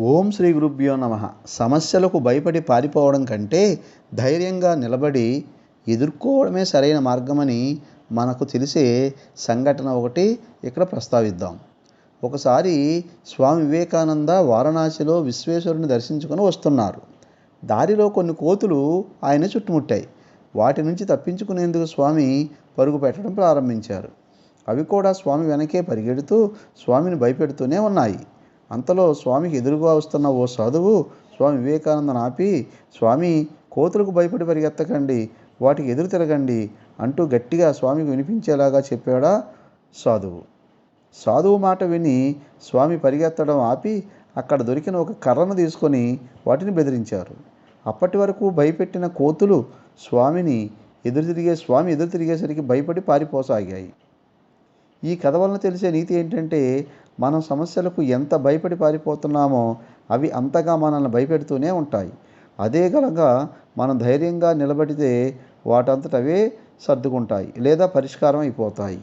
ఓం శ్రీ గురుభ్యో నమ. సమస్యలకు భయపడి పారిపోవడం కంటే ధైర్యంగా నిలబడి ఎదుర్కోవడమే సరైన మార్గమని మనకు తెలిసే సంఘటన ఒకటి ఇక్కడ ప్రస్తావిద్దాం. ఒకసారి స్వామి వివేకానంద వారణాసిలో విశ్వేశ్వరుని దర్శించుకొని వస్తున్నారు. దారిలో కొన్ని కోతులు ఆయన చుట్టుముట్టాయి. వాటి నుంచి తప్పించుకునేందుకు స్వామి పరుగు పెట్టడం ప్రారంభించారు. అవి కూడా స్వామి వెనకే పరిగెడుతూ స్వామిని భయపెడుతూనే ఉన్నాయి. అంతలో స్వామికి ఎదురుగా వస్తున్న ఓ సాధువు స్వామి వివేకానందను ఆపి స్వామి కోతులకు భయపడి పరిగెత్తకండి వాటికి ఎదురు తిరగండి అంటూ గట్టిగా స్వామికి వినిపించేలాగా చెప్పాడా సాధువు. సాధువు మాట విని స్వామి పరిగెత్తడం ఆపి అక్కడ దొరికిన ఒక కర్రను తీసుకొని వాటిని బెదిరించారు. అప్పటి వరకు భయపెట్టిన కోతులు స్వామిని ఎదురు తిరిగే స్వామి ఎదురు తిరిగేసరికి భయపడి పారిపోసాగాయి. ఈ కథ వలన తెలిసే నీతి ఏంటంటే మనం సమస్యలకు ఎంత భయపడి పారిపోతున్నామో అవి అంతగా మనల్ని భయపెడుతూనే ఉంటాయి. అదే కనుక మనం ధైర్యంగా నిలబడితే వాటంతట అవే సర్దుకుంటాయి లేదా పరిష్కారం అయిపోతాయి.